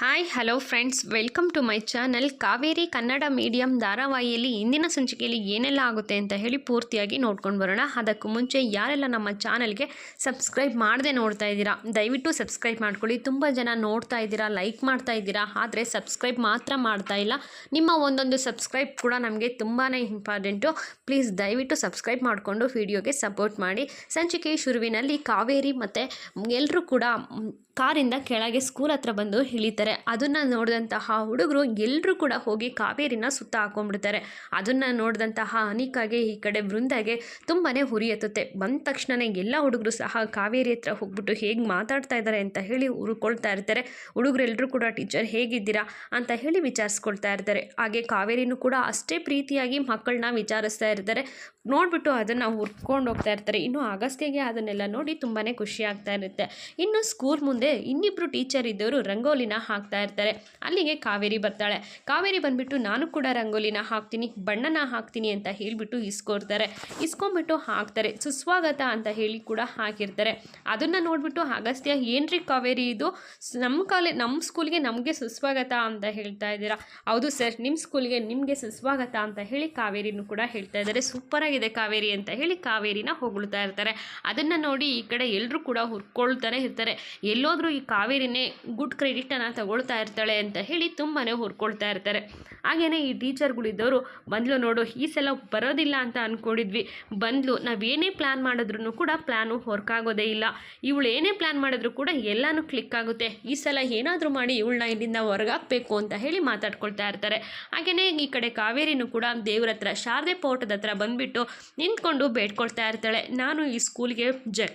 Hi hello friends welcome to my channel Kaveri Kannada medium ಧಾರಾವಾಹಿಯಲ್ಲಿ ಇಂದಿನ ಸಂಚಿಕೆಯಲ್ಲಿ ಏನೆಲ್ಲ ಆಗುತ್ತೆ ಅಂತ ಹೇಳಿ ಪೂರ್ತಿಯಾಗಿ ನೋಡ್ಕೊಂಡು ಬರೋಣ. ಅದಕ್ಕೂ ಮುಂಚೆ ಯಾರೆಲ್ಲ ನಮ್ಮ ಚಾನಲ್ಗೆ ಸಬ್ಸ್ಕ್ರೈಬ್ ಮಾಡದೆ ನೋಡ್ತಾ ಇದ್ದೀರಾ, ದಯವಿಟ್ಟು ಸಬ್ಸ್ಕ್ರೈಬ್ ಮಾಡ್ಕೊಳ್ಳಿ. ತುಂಬ ಜನ ನೋಡ್ತಾ ಇದ್ದೀರಾ ಲೈಕ್ ಮಾಡ್ತಾ ಇದ್ದೀರಾ, ಆದರೆ ಸಬ್ಸ್ಕ್ರೈಬ್ ಮಾತ್ರ ಮಾಡ್ತಾ ಇಲ್ಲ. ನಿಮ್ಮ ಒಂದೊಂದು ಸಬ್ಸ್ಕ್ರೈಬ್ ಕೂಡ ನಮಗೆ ತುಂಬಾ ಇಂಪಾರ್ಟೆಂಟು ಪ್ಲೀಸ್ ದಯವಿಟ್ಟು ಸಬ್ಸ್ಕ್ರೈಬ್ ಮಾಡಿಕೊಂಡು ವಿಡಿಯೋಗೆ ಸಪೋರ್ಟ್ ಮಾಡಿ. ಸಂಚಿಕೆ ಶುರುವಿನಲ್ಲಿ ಕಾವೇರಿ ಮತ್ತು ಎಲ್ಲರೂ ಕೂಡ ಕಾರಿಂದ ಕೆಳಗೆ ಸ್ಕೂಲ್ ಹತ್ರ ಬಂದು ಇಳಿತಾರೆ. ಅದನ್ನು ನೋಡಿದಂತಹ ಹುಡುಗರು ಎಲ್ಲರೂ ಕೂಡ ಹೋಗಿ ಕಾವೇರಿನ ಸುತ್ತ ಹಾಕೊಂಡ್ಬಿಡ್ತಾರೆ. ಅದನ್ನು ನೋಡಿದಂತಹ ಅನಿಕಾಗೆ ಈ ಕಡೆ ಬೃಂದಾಗೆ ತುಂಬಾ ಹುರಿ ಎತ್ತುತ್ತೆ. ಬಂದ ತಕ್ಷಣನೇ ಎಲ್ಲ ಹುಡುಗರು ಸಹ ಕಾವೇರಿ ಹತ್ರ ಹೋಗ್ಬಿಟ್ಟು ಹೇಗೆ ಮಾತಾಡ್ತಾ ಇದ್ದಾರೆ ಅಂತ ಹೇಳಿ ಹುರ್ಕೊಳ್ತಾ ಇರ್ತಾರೆ. ಹುಡುಗರೆಲ್ಲರೂ ಕೂಡ, ಟೀಚರ್ ಹೇಗಿದ್ದೀರಾ? ಅಂತ ಹೇಳಿ ವಿಚಾರಿಸ್ಕೊಳ್ತಾ ಇರ್ತಾರೆ. ಹಾಗೆ ಕಾವೇರಿನೂ ಕೂಡ ಅಷ್ಟೇ ಪ್ರೀತಿಯಾಗಿ ಮಕ್ಕಳನ್ನ ವಿಚಾರಿಸ್ತಾ ಇರ್ತಾರೆ. ನೋಡಿಬಿಟ್ಟು ಅದನ್ನು ಹುರ್ಕೊಂಡು ಹೋಗ್ತಾ ಇರ್ತಾರೆ. ಇನ್ನು ಅಗಸ್ತ್ಯಗೆ ಅದನ್ನೆಲ್ಲ ನೋಡಿ ತುಂಬಾ ಖುಷಿ ಆಗ್ತಾ ಇರುತ್ತೆ. ಇನ್ನು ಸ್ಕೂಲ್ ಮುಂದೆ ಇನ್ನಿಬ್ಬರು ಟೀಚರ್ ಇದ್ದವರು ರಂಗೋಲಿನ ಹಾಕ್ತಾ ಇರ್ತಾರೆ. ಅಲ್ಲಿಗೆ ಕಾವೇರಿ ಬರ್ತಾಳೆ. ಕಾವೇರಿ ಬಂದುಬಿಟ್ಟು ನಾನು ಕೂಡ ರಂಗೋಲಿನ ಹಾಕ್ತೀನಿ, ಬಣ್ಣನ ಹಾಕ್ತೀನಿ ಅಂತ ಹೇಳಿಬಿಟ್ಟು ಇಸ್ಕೊಡ್ತಾರೆ. ಇಸ್ಕೊಂಬಿಟ್ಟು ಹಾಕ್ತಾರೆ. ಸುಸ್ವಾಗತ ಅಂತ ಹೇಳಿ ಕೂಡ ಹಾಕಿರ್ತಾರೆ. ಅದನ್ನು ನೋಡಿಬಿಟ್ಟು ಅಗಸ್ತ್ಯ ಏನ್ರಿ ಕಾವೇರಿ ಇದು? ನಮ್ಮ ಕಾಲೇ ನಮ್ಮ ಸ್ಕೂಲ್ಗೆ ನಮಗೆ ಸುಸ್ವಾಗತ ಅಂತ ಹೇಳ್ತಾ ಇದ್ದೀರಾ? ಹೌದು ಸರ್ ನಿಮ್ಮ ಸ್ಕೂಲ್ಗೆ ನಿಮಗೆ ಸುಸ್ವಾಗತ ಅಂತ ಹೇಳಿ ಕಾವೇರಿನೂ ಕೂಡ ಹೇಳ್ತಾ ಇದ್ದಾರೆ. ಸೂಪರ್ ಆಗಿದೆ ಕಾವೇರಿ ಅಂತ ಹೇಳಿ ಕಾವೇರಿನ ಹೊಗಳ್ತಾ ಇರ್ತಾರೆ. ಅದನ್ನು ನೋಡಿ ಈ ಕಡೆ ಎಲ್ಲರೂ ಕೂಡ ಹುರ್ಕೊಳ್ತಾನೆ ಇರ್ತಾರೆ. ಎಲ್ಲೋದ್ರೂ ಈ ಕಾವೇರಿನೇ ಗುಡ್ ಕ್ರೆಡಿಟನ್ನು ತಗೊಳ್ತಾ ಇರ್ತಾಳೆ ಅಂತ ಹೇಳಿ ತುಂಬಾ ಹುರ್ಕೊಳ್ತಾ ಇರ್ತಾರೆ. ಹಾಗೆಯೇ ಈ ಟೀಚರ್ಗಳಿದ್ದವರು ಬಂದ್ಲು ನೋಡು, ಈ ಸಲ ಬರೋದಿಲ್ಲ ಅಂತ ಅಂದ್ಕೊಂಡಿದ್ವಿ ಬಂದ್ಲು, ನಾವೇನೇ ಪ್ಲ್ಯಾನ್ ಮಾಡಿದ್ರು ಕೂಡ ಪ್ಲ್ಯಾನು ಆಗೋದೇ ಇಲ್ಲ. ಇವಳು ಏನೇ ಪ್ಲ್ಯಾನ್ ಮಾಡಿದ್ರು ಕೂಡ ಎಲ್ಲನೂ ಕ್ಲಿಕ್ ಆಗುತ್ತೆ. ಈ ಸಲ ಏನಾದರೂ ಮಾಡಿ ಇವಳನ್ನ ಇಲ್ಲಿಂದ ಹೊರಗಾಕಬೇಕು ಅಂತ ಹೇಳಿ ಮಾತಾಡ್ಕೊಳ್ತಾ ಇರ್ತಾರೆ. ಹಾಗೆಯೇ ಈ ಕಡೆ ಕಾವೇರಿನೂ ಕೂಡ ದೇವ್ರ ಹತ್ರ, ಶಾರದೆ ಪೋಟದ ಹತ್ರ ಬಂದುಬಿಟ್ಟು ನಿಂತ್ಕೊಂಡು ಬೇಡ್ಕೊಳ್ತಾ ಇರ್ತಾಳೆ. ನಾನು ಈ ಸ್ಕೂಲ್ಗೆ ಜ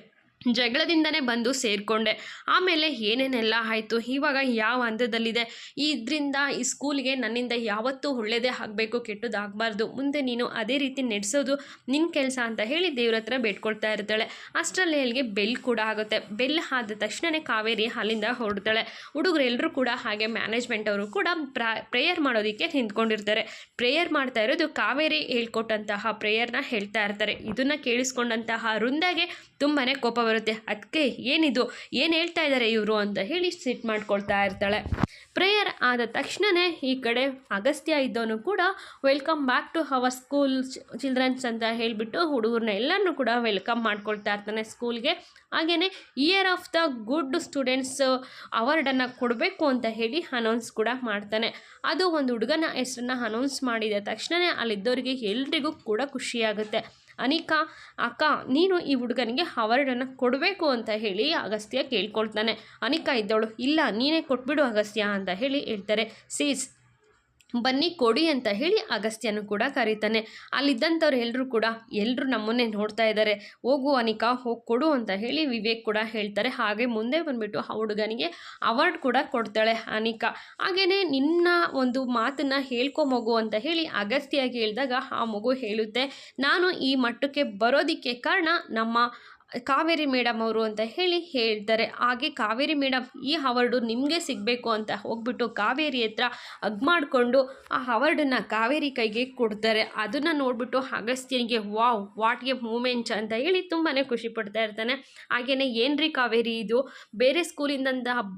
ಜಗಳದಿಂದನೇ ಬಂದು ಸೇರಿಕೊಂಡೆ. ಆಮೇಲೆ ಏನೇನೆಲ್ಲ ಆಯಿತು? ಇವಾಗ ಯಾವ ಹಂತದಲ್ಲಿದೆ? ಇದರಿಂದ ಈ ಸ್ಕೂಲ್ಗೆ ನನ್ನಿಂದ ಯಾವತ್ತೂ ಒಳ್ಳೆಯದೇ ಆಗಬೇಕು ಕೆಟ್ಟದಾಗಬಾರ್ದು ಮುಂದೆ ನೀನು ಅದೇ ರೀತಿ ನಡೆಸೋದು ನಿನ್ನ ಕೆಲಸ ಅಂತ ಹೇಳಿ ದೇವ್ರ ಹತ್ರ ಬೇಡ್ಕೊಳ್ತಾ ಇರ್ತಾಳೆ. ಅಷ್ಟರಲ್ಲಿ ಅಲ್ಲಿಗೆ ಬೆಲ್ ಕೂಡ ಆಗುತ್ತೆ. ಬೆಲ್ ಆದ ತಕ್ಷಣವೇ ಕಾವೇರಿ ಅಲ್ಲಿಂದ ಹೊರಡ್ತಾಳೆ. ಹುಡುಗರೆಲ್ಲರೂ ಕೂಡ ಹಾಗೆ ಮ್ಯಾನೇಜ್ಮೆಂಟ್ ಅವರು ಕೂಡ ಪ್ರಾ ಪ್ರೇಯರ್ ಮಾಡೋದಕ್ಕೆ ನಿಂತ್ಕೊಂಡಿರ್ತಾರೆ. ಪ್ರೇಯರ್ ಮಾಡ್ತಾ ಇರೋದು ಕಾವೇರಿ ಹೇಳ್ಕೊಟ್ಟಂತಹ ಪ್ರೇಯರ್ನ ಹೇಳ್ತಾ ಇರ್ತಾರೆ. ಇದನ್ನು ಕೇಳಿಸ್ಕೊಂಡಂತಹ ವೃಂದಾಗೆ ತುಂಬಾ ಕೋಪ ಬರುತ್ತೆ. ಅದಕ್ಕೆ ಏನಿದು? ಏನು ಹೇಳ್ತಾ ಇದ್ದಾರೆ ಇವರು ಅಂತ ಹೇಳಿ ಸಿಟ್ ಮಾಡ್ಕೊಳ್ತಾ ಇರ್ತಾಳೆ. ಪ್ರೇಯರ್ ಆದ ತಕ್ಷಣವೇ ಈ ಕಡೆ ಅಗಸ್ತ್ಯ ಇದ್ದವನು ಕೂಡ welcome back to our school childrens ಅಂತ ಹೇಳಿಬಿಟ್ಟು ಹುಡುಗರನ್ನ ಎಲ್ಲರನ್ನೂ ಕೂಡ ವೆಲ್ಕಮ್ ಮಾಡ್ಕೊಳ್ತಾ ಇರ್ತಾನೆ ಸ್ಕೂಲ್ಗೆ ಹಾಗೆಯೇ year of the good students ಅವಾರ್ಡನ್ನು ಕೊಡಬೇಕು ಅಂತ ಹೇಳಿ ಅನೌನ್ಸ್ ಕೂಡ ಮಾಡ್ತಾನೆ. ಅದು ಒಂದು ಹುಡುಗನ ಹೆಸರನ್ನ ಅನೌನ್ಸ್ ಮಾಡಿದ ತಕ್ಷಣವೇ ಅಲ್ಲಿದ್ದವರಿಗೆ ಎಲ್ರಿಗೂ ಕೂಡ ಖುಷಿಯಾಗುತ್ತೆ. ಅನಿಕಾ, ಅಕ್ಕ, ನೀನು ಈ ಹುಡುಗನಿಗೆ ಅವಾರ್ಡನ್ನು ಕೊಡಬೇಕು ಅಂತ ಹೇಳಿ ಅಗಸ್ತ್ಯ ಕೇಳ್ಕೊಳ್ತಾನೆ. ಅನಿಕಾ ಇದ್ದವಳು, ಇಲ್ಲ, ನೀನೇ ಕೊಟ್ಬಿಡು ಅಗಸ್ತ್ಯ ಅಂತ ಹೇಳಿ ಹೇಳ್ತಾರೆ. ಸೀಸ್ ಬನ್ನಿ ಕೊಡಿ ಅಂತ ಹೇಳಿ ಅಗಸ್ತ್ಯನು ಕೂಡ ಕರೀತಾನೆ. ಅಲ್ಲಿದ್ದಂಥವ್ರು ಎಲ್ಲರೂ ಕೂಡ ಎಲ್ಲರೂ ನಮ್ಮನ್ನೇ ನೋಡ್ತಾ ಇದ್ದಾರೆ. ಹೋಗು ಅನಿಕಾ, ಹೋಗಿ ಕೊಡು ಅಂತ ಹೇಳಿ ವಿವೇಕ್ ಕೂಡ ಹೇಳ್ತಾರೆ. ಹಾಗೆ ಮುಂದೆ ಬಂದುಬಿಟ್ಟು ಆ ಹುಡುಗನಿಗೆ ಅವಾರ್ಡ್ ಕೂಡ ಕೊಡ್ತಾಳೆ ಅನಿಕಾ. ಹಾಗೆಯೇ ನಿನ್ನ ಒಂದು ಮಾತನ್ನು ಹೇಳ್ಕೋ ಮಗು ಅಂತ ಹೇಳಿ ಅಗಸ್ತ್ಯಾಗಿ ಹೇಳಿದಾಗ ಆ ಮಗು ಹೇಳುತ್ತೆ, ನಾನು ಈ ಮಟ್ಟಕ್ಕೆ ಬರೋದಕ್ಕೆ ಕಾರಣ ನಮ್ಮ ಕಾವೇರಿ ಮೇಡಮ್ ಅವರು ಅಂತ ಹೇಳಿ ಹೇಳ್ತಾರೆ. ಹಾಗೆ ಕಾವೇರಿ ಮೇಡಮ್ ಈ ಅವಾರ್ಡು ನಿಮಗೆ ಸಿಗಬೇಕು ಅಂತ ಹೋಗ್ಬಿಟ್ಟು ಕಾವೇರಿ ಹತ್ರ ಅಗ್ ಮಾಡಿಕೊಂಡು ಆ ಅವಾರ್ಡನ್ನು ಕಾವೇರಿ ಕೈಗೆ ಕೊಡ್ತಾರೆ. ಅದನ್ನು ನೋಡಿಬಿಟ್ಟು ಅಗಸ್ತ್ಯನಿಗೆ ವಾವ್, ವಾಟ್ ಎ ಮೂಮೆಂಟ್ಸ್ ಅಂತ ಹೇಳಿ ತುಂಬಾ ಖುಷಿ ಪಡ್ತಾ ಇರ್ತಾನೆ. ಹಾಗೆಯೇ ಏನ್ರಿ ಕಾವೇರಿ ಇದು? ಬೇರೆ ಸ್ಕೂಲಿಂದ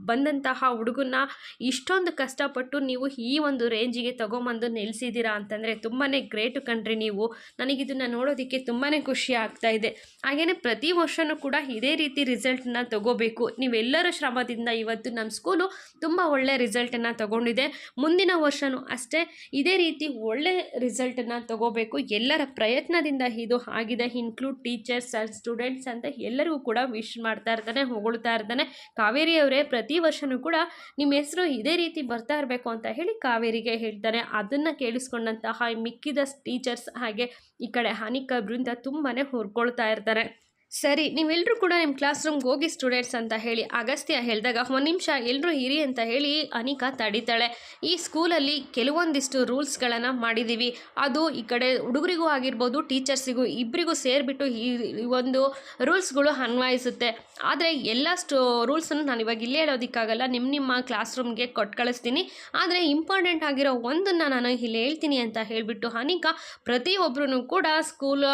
ಬಂದಂತಹ ಹುಡುಗನ್ನ ಇಷ್ಟೊಂದು ಕಷ್ಟಪಟ್ಟು ನೀವು ಈ ಒಂದು ರೇಂಜಿಗೆ ತೊಗೊಂಬಂದು ನಿಲ್ಲಿಸಿದ್ದೀರಾ ಅಂತಂದರೆ ತುಂಬಾ ಗ್ರೇಟು ಕಣ್ರಿ ನೀವು. ನನಗಿದನ್ನು ನೋಡೋದಕ್ಕೆ ತುಂಬಾ ಖುಷಿ ಆಗ್ತಾ ಇದೆ. ಹಾಗೆಯೇ ಪ್ರತಿ ವರ್ಷವೂ ಕೂಡ ಇದೇ ರೀತಿ ರಿಸಲ್ಟನ್ನ ತಗೋಬೇಕು. ನೀವೆಲ್ಲರ ಶ್ರಮದಿಂದ ಇವತ್ತು ನಮ್ಮ ಸ್ಕೂಲು ತುಂಬ ಒಳ್ಳೆ ರಿಸಲ್ಟನ್ನು ತಗೊಂಡಿದೆ. ಮುಂದಿನ ವರ್ಷವೂ ಅಷ್ಟೇ ಇದೇ ರೀತಿ ಒಳ್ಳೆ ರಿಸಲ್ಟನ್ನು ತಗೋಬೇಕು. ಎಲ್ಲರ ಪ್ರಯತ್ನದಿಂದ ಇದು ಆಗಿದೆ. ಇನ್ಕ್ಲೂಡ್ ಟೀಚರ್ಸ್ ಆ್ಯಂಡ್ ಸ್ಟೂಡೆಂಟ್ಸ್ ಅಂತ ಎಲ್ಲರಿಗೂ ಕೂಡ ವಿಶ್ ಮಾಡ್ತಾ ಇರ್ತಾನೆ, ಹೊಗಳ್ತಾ ಇರ್ತಾನೆ. ಕಾವೇರಿ ಅವರೇ, ಪ್ರತಿ ವರ್ಷವೂ ಕೂಡ ನಿಮ್ಮ ಹೆಸರು ಇದೇ ರೀತಿ ಬರ್ತಾ ಇರಬೇಕು ಅಂತ ಹೇಳಿ ಕಾವೇರಿಗೆ ಹೇಳ್ತಾರೆ. ಅದನ್ನು ಕೇಳಿಸ್ಕೊಂಡಂತಹ ಮಿಕ್ಕಿದ ಟೀಚರ್ಸ್ ಹಾಗೆ ಈ ಕಡೆ ಹಾನಿಕ ಬೃಂದ ತುಂಬಾ ಹೊರ್ಕೊಳ್ತಾ ಇರ್ತಾರೆ. ಸರಿ ನೀವೆಲ್ಲರೂ ಕೂಡ ನಿಮ್ಮ ಕ್ಲಾಸ್ ರೂಮ್ಗೆ ಹೋಗಿ ಸ್ಟೂಡೆಂಟ್ಸ್ ಅಂತ ಹೇಳಿ, ಅಗಸ್ತ್ಯ ಹೇಳಿದಾಗ, ಒಂದು ನಿಮಿಷ ಎಲ್ಲರೂ ಇರಿ ಅಂತ ಹೇಳಿ ಅನಿಕಾ ತಡಿತಾಳೆ. ಈ ಸ್ಕೂಲಲ್ಲಿ ಕೆಲವೊಂದಿಷ್ಟು ರೂಲ್ಸ್ಗಳನ್ನು ಮಾಡಿದ್ದೀವಿ ಅದು ಈ ಕಡೆ ಹುಡುಗರಿಗೂ ಆಗಿರ್ಬೋದು ಟೀಚರ್ಸಿಗೂ ಇಬ್ಬರಿಗೂ ಸೇರಿಬಿಟ್ಟು ಈ ಒಂದು ರೂಲ್ಸ್ಗಳು ಅನ್ವಯಿಸುತ್ತೆ. ಆದರೆ, ಎಲ್ಲ ಸ್ಟೋ ರೂಲ್ಸನ್ನು ನಾನು ಇವಾಗ ಇಲ್ಲೇ ಹೇಳೋದಕ್ಕಾಗಲ್ಲ. ನಿಮ್ಮ ನಿಮ್ಮ ಕ್ಲಾಸ್ ರೂಮ್ಗೆ ಕೊಟ್ಟು ಕಳಿಸ್ತೀನಿ. ಆದರೆ ಇಂಪಾರ್ಟೆಂಟ್ ಆಗಿರೋ ಒಂದನ್ನು ನಾನು ಇಲ್ಲಿ ಹೇಳ್ತೀನಿ ಅಂತ ಹೇಳಿಬಿಟ್ಟು ಅನಿಕಾ ಪ್ರತಿಯೊಬ್ಬರೂ ಕೂಡ ಸ್ಕೂಲ್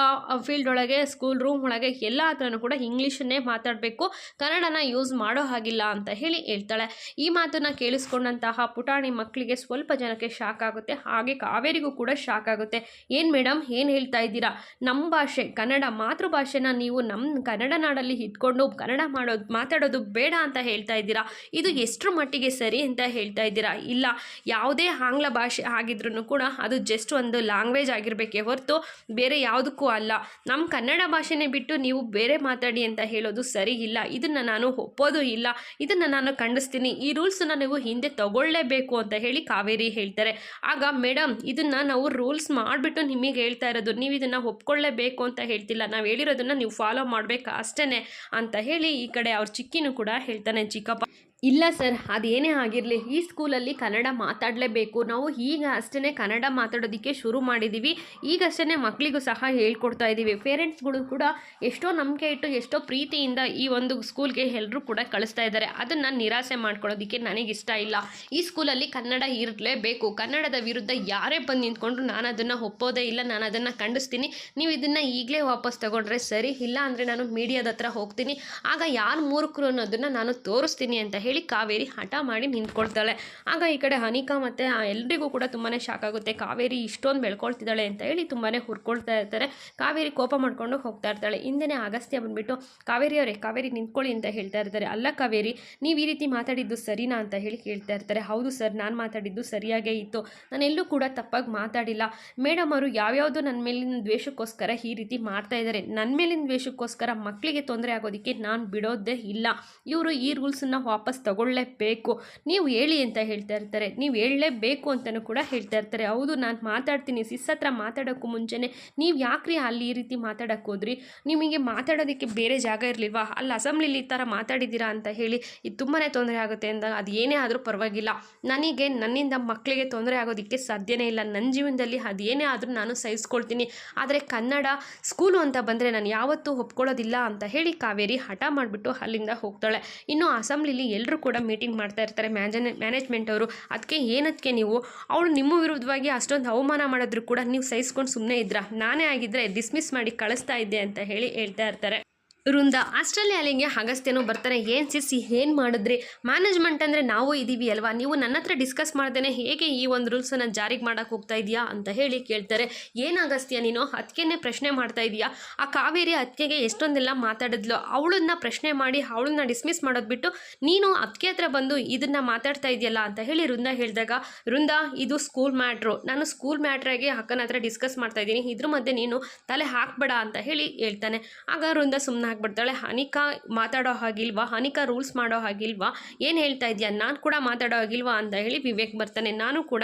ಫೀಲ್ಡ್ ಒಳಗೆ ಸ್ಕೂಲ್ ರೂಮ್ ಒಳಗೆ ಎಲ್ಲ ಹತ್ರನೂ ಕೂಡ ಇಂಗ್ಲೀಷನ್ನೇ ಮಾತಾಡಬೇಕು, ಕನ್ನಡನ ಯೂಸ್ ಮಾಡೋ ಹಾಗಿಲ್ಲ ಅಂತ ಹೇಳಿ ಹೇಳ್ತಾಳೆ. ಈ ಮಾತನ್ನು ಕೇಳಿಸ್ಕೊಂಡಂತಹ ಪುಟಾಣಿ ಮಕ್ಕಳಿಗೆ ಸ್ವಲ್ಪ ಜನಕ್ಕೆ ಶಾಕ್ ಆಗುತ್ತೆ. ಹಾಗೆ ಕಾವೇರಿಗೂ ಕೂಡ ಶಾಕ್ ಆಗುತ್ತೆ. ಏನು ಮೇಡಮ್ ಏನು ಹೇಳ್ತಾ ಇದ್ದೀರಾ? ನಮ್ಮ ಭಾಷೆ, ಕನ್ನಡ ಮಾತೃಭಾಷೆನ ನೀವು ನಮ್ಮ ಕನ್ನಡ ನಾಡಲ್ಲಿ ಇಟ್ಕೊಂಡು ಕನ್ನಡ ಮಾಡೋದು, ಮಾತಾಡೋದು ಬೇಡ ಅಂತ ಹೇಳ್ತಾ ಇದ್ದೀರಾ? ಇದು ಎಷ್ಟರ ಮಟ್ಟಿಗೆ ಸರಿ ಅಂತ ಹೇಳ್ತಾ ಇದ್ದೀರಾ? ಇಲ್ಲ, ಯಾವುದೇ ಆಂಗ್ಲ ಭಾಷೆ ಆಗಿದ್ರೂ ಕೂಡ ಅದು ಜಸ್ಟ್ ಒಂದು ಲ್ಯಾಂಗ್ವೇಜ್ ಆಗಿರಬೇಕೇ ಹೊರತು ಬೇರೆ ಯಾವುದಕ್ಕೂ ಅಲ್ಲ. ನಮ್ಮ ಕನ್ನಡ ಭಾಷೆನೇ ಬಿಟ್ಟು ನೀವು ಬೇರೆ ಮಾತಾಡಿ ಅಂತ ಹೇಳೋದು ಸರಿ ಇಲ್ಲ. ಇದನ್ನು ನಾನು ಒಪ್ಪೋದು ಇಲ್ಲ. ಇದನ್ನು ನಾನು ಖಂಡಿಸ್ತೀನಿ. ಈ ರೂಲ್ಸನ್ನ ನೀವು ಹಿಂದೆ ತಗೊಳ್ಳೇಬೇಕು ಅಂತ ಹೇಳಿ ಕಾವೇರಿ ಹೇಳ್ತಾರೆ. ಆಗ ಮೇಡಮ್ ಇದನ್ನು ನಾವು ರೂಲ್ಸ್ ಮಾಡಿಬಿಟ್ಟು ನಿಮಗೆ ಹೇಳ್ತಾ ಇರೋದು. ನೀವು ಇದನ್ನು ಒಪ್ಕೊಳ್ಳೇಬೇಕು ಅಂತ ಹೇಳ್ತಿಲ್ಲ. ನಾವು ಹೇಳಿರೋದನ್ನು ನೀವು ಫಾಲೋ ಮಾಡಬೇಕು ಅಷ್ಟೇ ಅಂತ ಹೇಳಿ ಈ ಕಡೆ ಅವ್ರ ಚಿಕ್ಕಿನೂ ಕೂಡ ಹೇಳ್ತಾನೆ, ಚಿಕ್ಕಪ್ಪ ಇಲ್ಲ ಸರ್, ಅದೇನೇ ಆಗಿರಲಿ. ಈ ಸ್ಕೂಲಲ್ಲಿ ಕನ್ನಡ ಮಾತಾಡಲೇಬೇಕು. ನಾವು ಈಗ ಅಷ್ಟೇ ಕನ್ನಡ ಮಾತಾಡೋದಕ್ಕೆ ಶುರು ಮಾಡಿದ್ದೀವಿ ಈಗಷ್ಟೇ ಮಕ್ಕಳಿಗೂ ಸಹ ಹೇಳ್ಕೊಡ್ತಾ ಇದ್ದೀವಿ ಪೇರೆಂಟ್ಸ್ಗಳು ಕೂಡ ಎಷ್ಟೋ ನಂಬಿಕೆ ಇಟ್ಟು, ಎಷ್ಟೋ ಪ್ರೀತಿಯಿಂದ ಈ ಒಂದು ಸ್ಕೂಲ್ಗೆ ಎಲ್ಲರೂ ಕೂಡ ಕಳಿಸ್ತಾ ಇದ್ದಾರೆ. ಅದನ್ನು ನಿರಾಸೆ ಮಾಡ್ಕೊಳ್ಳೋದಕ್ಕೆ ನನಗಿಷ್ಟ ಇಲ್ಲ. ಈ ಸ್ಕೂಲಲ್ಲಿ ಕನ್ನಡ ಇರಲೇಬೇಕು. ಕನ್ನಡದ ವಿರುದ್ಧ ಯಾರೇ ಬಂದು ನಿಂತ್ಕೊಂಡ್ರು ನಾನು ಅದನ್ನು ಒಪ್ಪೋದೇ ಇಲ್ಲ. ನಾನು ಅದನ್ನು ಖಂಡಿಸ್ತೀನಿ. ನೀವು ಇದನ್ನು ಈಗಲೇ ವಾಪಸ್ ತಗೊಂಡ್ರೆ ಸರಿ. ಇಲ್ಲ ಅಂದರೆ ನಾನು ಮೀಡಿಯಾದ ಹತ್ರ ಹೋಗ್ತೀನಿ. ಆಗ ಯಾರು ಮೂರ್ಖರು ಅನ್ನೋದನ್ನು ನಾನು ತೋರಿಸ್ತೀನಿ ಅಂತ ಹೇಳಿ ಕಾವೇರಿ ಹಠ ಮಾಡಿ ನಿಂತ್ಕೊಳ್ತಾಳೆ. ಆಗ ಈ ಕಡೆ ಅನಿಕಾ ಮತ್ತು ಎಲ್ರಿಗೂ ಕೂಡ ತುಂಬಾ ಶಾಕ್ ಆಗುತ್ತೆ. ಕಾವೇರಿ ಇಷ್ಟೊಂದು ಬೆಳ್ಕೊಳ್ತಿದ್ದಾಳೆ ಅಂತ ಹೇಳಿ ತುಂಬಾ ಹುರ್ಕೊಳ್ತಾ ಇರ್ತಾರೆ. ಕಾವೇರಿ ಕೋಪ ಮಾಡ್ಕೊಂಡು ಹೋಗ್ತಾ ಇರ್ತಾಳೆ. ಹಿಂದೆನೇ ಅಗಸ್ತ್ಯ ಬಂದ್ಬಿಟ್ಟು ಕಾವೇರಿ ಅವರೇ, ಕಾವೇರಿ ನಿಂತ್ಕೊಳ್ಳಿ ಅಂತ ಹೇಳ್ತಾ ಇರ್ತಾರೆ. ಅಲ್ಲ ಕಾವೇರಿ, ನೀವು ಈ ರೀತಿ ಮಾತಾಡಿದ್ದು ಸರಿನಾ ಅಂತ ಹೇಳಿ ಕೇಳ್ತಾ ಇರ್ತಾರೆ. ಹೌದು ಸರ್, ನಾನು ಮಾತಾಡಿದ್ದು ಸರಿಯಾಗೇ ಇತ್ತು. ನಾನೆಲ್ಲೂ ಕೂಡ ತಪ್ಪಾಗಿ ಮಾತಾಡಿಲ್ಲ. ಮೇಡಮ್ ಅವರು ಯಾವ್ಯಾವುದೋ ನನ್ನ ಮೇಲಿನ ದ್ವೇಷಕ್ಕೋಸ್ಕರ ಈ ರೀತಿ ಮಾಡ್ತಾ ಇದ್ದಾರೆ ನನ್ನ ಮೇಲಿನ ದ್ವೇಷಕ್ಕೋಸ್ಕರ ಮಕ್ಕಳಿಗೆ ತೊಂದರೆ ಆಗೋದಕ್ಕೆ ನಾನು ಬಿಡೋದೇ ಇಲ್ಲ. ಇವರು ಈ ರೂಲ್ಸನ್ನು ವಾಪಸ್ ತಗೊಳ್ಳೇಬೇಕು. ನೀವು ಹೇಳಿ ಅಂತ ಹೇಳ್ತಾ ಇರ್ತಾರೆ. ನೀವು ಹೇಳಲೇಬೇಕು ಅಂತಲೂ ಕೂಡ ಹೇಳ್ತಾ ಇರ್ತಾರೆ. ಹೌದು, ನಾನು ಮಾತಾಡ್ತೀನಿ. ಸಿಸ್ ಹತ್ರ ಮಾತಾಡೋಕ್ಕೂ ಮುಂಚೆನೇ ನೀವು ಯಾಕ್ರಿ ಅಲ್ಲಿ ಈ ರೀತಿ ಮಾತಾಡೋಕ್ಕೆ ಹೋದ್ರಿ? ನಿಮಗೆ ಮಾತಾಡೋದಕ್ಕೆ ಬೇರೆ ಜಾಗ ಇರಲಿಲ್ವಾ? ಅಲ್ಲಿ ಅಸೆಂಬ್ಲಿಲಿ ಈ ಥರ ಮಾತಾಡಿದ್ದೀರಾ ಅಂತ ಹೇಳಿ ಇದು ತುಂಬಾ ತೊಂದರೆ ಆಗುತ್ತೆ ಅಂದಾಗ ಅದು ಏನೇ ಆದರೂ ಪರವಾಗಿಲ್ಲ. ನನಗೆ ನನ್ನಿಂದ ಮಕ್ಕಳಿಗೆ ತೊಂದರೆ ಆಗೋದಕ್ಕೆ ಸಾಧ್ಯನೇ ಇಲ್ಲ. ನನ್ನ ಜೀವನದಲ್ಲಿ ಅದೇನೇ ಆದರೂ ನಾನು ಸಹಿಸ್ಕೊಳ್ತೀನಿ. ಆದರೆ ಕನ್ನಡ ಸ್ಕೂಲು ಅಂತ ಬಂದರೆ ನಾನು ಯಾವತ್ತೂ ಒಪ್ಕೊಳ್ಳೋದಿಲ್ಲ ಅಂತ ಹೇಳಿ ಕಾವೇರಿ ಹಠ ಮಾಡಿಬಿಟ್ಟು ಅಲ್ಲಿಂದ ಹೋಗ್ತಾಳೆ. ಇನ್ನು ಅಸೆಂಬ್ಲಿಲಿ ಎಲ್ಲರೂ ಕೂಡ ಮೀಟಿಂಗ್ ಮಾಡ್ತಾ ಇರ್ತಾರೆ. ಮ್ಯಾನೇಜ್ ಮ್ಯಾನೇಜ್ಮೆಂಟ್ ಅವರು ಅದಕ್ಕೆ ಏನಕ್ಕೆ ನೀವು? ಅವಳು ನಿಮ್ಮ ವಿರುದ್ಧವಾಗಿ ಅಷ್ಟೊಂದು ಅವಮಾನ ಮಾಡಿದ್ರು ಕೂಡ ನೀವು ಸಹಿಸ್ಕೊಂಡು ಸುಮ್ಮನೆ ಇದ್ರ? ನಾನೇ ಆಗಿದ್ರೆ ಡಿಸ್ಮಿಸ್ ಮಾಡಿ ಕಳಿಸ್ತಾ ಇದ್ದೆ ಅಂತ ಹೇಳಿ ಹೇಳ್ತಾ ಇರ್ತಾರೆ. ವೃಂದ ಆಸ್ಟ್ರೇಲಿಯಾಲಿಂಗೆ ಅಗಸ್ತ್ಯನೂ ಬರ್ತಾರೆ. ಏನು ಸಿಸಿ ಏನು ಮಾಡಿದ್ರಿ? ಮ್ಯಾನೇಜ್ಮೆಂಟ್ ಅಂದರೆ ನಾವು ಇದ್ದೀವಿ ಅಲ್ವಾ? ನೀವು ನನ್ನ ಹತ್ರ ಡಿಸ್ಕಸ್ ಮಾಡ್ದೇನೆ ಹೇಗೆ ಈ ಒಂದು ರೂಲ್ಸನ್ನು ಜಾರಿಗೆ ಮಾಡೋಕೆ ಹೋಗ್ತಾ ಇದೆಯಾ ಅಂತ ಹೇಳಿ ಕೇಳ್ತಾರೆ. ಏನು ಅಗಸ್ತ್ಯ ನೀನು? ಅದಕ್ಕೇನೆ ಪ್ರಶ್ನೆ ಮಾಡ್ತಾ ಇದೀಯಾ? ಆ ಕಾವೇರಿ ಅತ್ಕೆಗೆ ಎಷ್ಟೊಂದೆಲ್ಲ ಮಾತಾಡಿದ್ಲು? ಅವಳನ್ನ ಪ್ರಶ್ನೆ ಮಾಡಿ, ಅವಳನ್ನ ಡಿಸ್ಮಿಸ್ ಮಾಡೋದು ಬಿಟ್ಟು ನೀನು ಅತ್ಕೆ ಹತ್ರ ಬಂದು ಇದನ್ನು ಮಾತಾಡ್ತಾ ಇದೆಯಲ್ಲ ಅಂತ ಹೇಳಿ ವೃಂದ ಹೇಳಿದಾಗ, ವೃಂದ, ಇದು ಸ್ಕೂಲ್ ಮ್ಯಾಟ್ರು ನಾನು ಸ್ಕೂಲ್ ಮ್ಯಾಟ್ರಾಗಿ ಅಕ್ಕನ ಹತ್ರ ಡಿಸ್ಕಸ್ ಮಾಡ್ತಾ ಇದ್ದೀನಿ. ಇದ್ರ ಮಧ್ಯೆ ನೀನು ತಲೆ ಹಾಕ್ಬೇಡ ಅಂತ ಹೇಳಿ ಹೇಳ್ತಾನೆ. ಆಗ ವೃಂದ ಸುಮ್ಮನೆ ಆಗ್ಬಿಡ್ತಾಳೆ ಹನಿಕಾ ಮಾತಾಡೋ ಹಾಗಿಲ್ವಾ? ಹನಿಕಾ ರೂಲ್ಸ್ ಮಾಡೋ ಹಾಗಿಲ್ವಾ? ಏನು ಹೇಳ್ತಾ ಇದೆಯಾ? ನಾನು ಕೂಡ ಮಾತಾಡೋ ಹಾಗಿಲ್ವಾ ಅಂತ ಹೇಳಿ ವಿವೇಕ್ ಬರ್ತಾನೆ. ನಾನು ಕೂಡ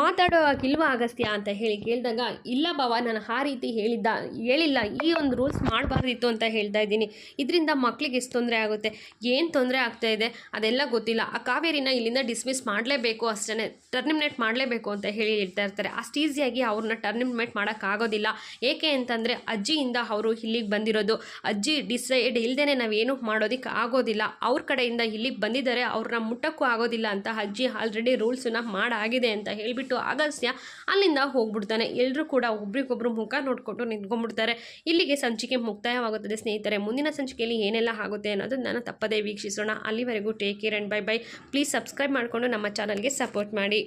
ಮಾತಾಡೋ ಹಾಗಿಲ್ವಾ ಅಗಸ್ತ್ಯ ಅಂತ ಹೇಳಿ ಕೇಳಿದಾಗ, ಇಲ್ಲ ಬಾವ, ನಾನು ಆ ರೀತಿ ಹೇಳಿದ್ದ, ಹೇಳಿಲ್ಲ, ಈ ಒಂದು ರೂಲ್ಸ್ ಮಾಡಬಾರ್ದಿತ್ತು ಅಂತ ಹೇಳ್ತಾ ಇದ್ದೀನಿ. ಇದರಿಂದ ಮಕ್ಕಳಿಗೆ ಎಷ್ಟು ತೊಂದರೆ ಆಗುತ್ತೆ? ಏನು ತೊಂದರೆ ಆಗ್ತಾ ಇದೆ? ಅದೆಲ್ಲ ಗೊತ್ತಿಲ್ಲ. ಆ ಕಾವೇರಿನ ಇಲ್ಲಿಂದ ಡಿಸ್ಮಿಸ್ ಮಾಡಲೇಬೇಕು ಅಷ್ಟೇ ಟರ್ನಿಮಿನೇಟ್ ಮಾಡಲೇಬೇಕು ಅಂತ ಹೇಳಿ ಹೇಳ್ತಾ ಇರ್ತಾರೆ. ಅಷ್ಟು ಈಸಿಯಾಗಿ ಅವ್ರನ್ನ ಟರ್ನಿಮಿನೇಟ್ ಮಾಡೋಕ್ಕಾಗೋದಿಲ್ಲ ಏಕೆ ಅಂತಂದರೆ, ಅಜ್ಜಿಯಿಂದ ಅವರು ಇಲ್ಲಿಗೆ ಬಂದಿರೋದು. ಅಜ್ಜಿ ಡಿಸೈಡ್ ಇಲ್ಲದೇ ನಾವೇನು ಮಾಡೋದಕ್ಕೆ ಆಗೋದಿಲ್ಲ. ಅವ್ರ ಕಡೆಯಿಂದ ಇಲ್ಲಿಗೆ ಬಂದಿದ್ದಾರೆ ಅವ್ರನ್ನ ಮುಟ್ಟಕ್ಕೂ ಆಗೋದಿಲ್ಲ ಅಂತ ಅಜ್ಜಿ ಆಲ್ರೆಡಿ ರೂಲ್ಸನ್ನು ಮಾಡಾಗಿದೆ ಅಂತ ಹೇಳಿಬಿಟ್ಟು ಅಗಸ್ತ್ಯ ಅಲ್ಲಿಂದ ಹೋಗ್ಬಿಡ್ತಾನೆ. ಎಲ್ಲರೂ ಕೂಡ ಒಬ್ರಿಗೊಬ್ರು ಮುಖ ನೋಡಿಕೊಂಡು ನಿಂತ್ಕೊಂಡ್ಬಿಡ್ತಾರೆ. ಇಲ್ಲಿಗೆ ಸಂಚಿಕೆ ಮುಕ್ತಾಯವಾಗುತ್ತದೆ ಸ್ನೇಹಿತರೆ. ಮುಂದಿನ ಸಂಚಿಕೆಯಲ್ಲಿ ಏನೆಲ್ಲ ಆಗುತ್ತೆ ಅನ್ನೋದನ್ನು ತಪ್ಪದೇ ವೀಕ್ಷಿಸೋಣ. ಅಲ್ಲಿವರೆಗೂ take care and bye bye please subscribe ಮಾಡಿಕೊಂಡು ನಮ್ಮ ಚಾನಲ್ಗೆ ಸಪೋರ್ಟ್ ಮಾಡಿ.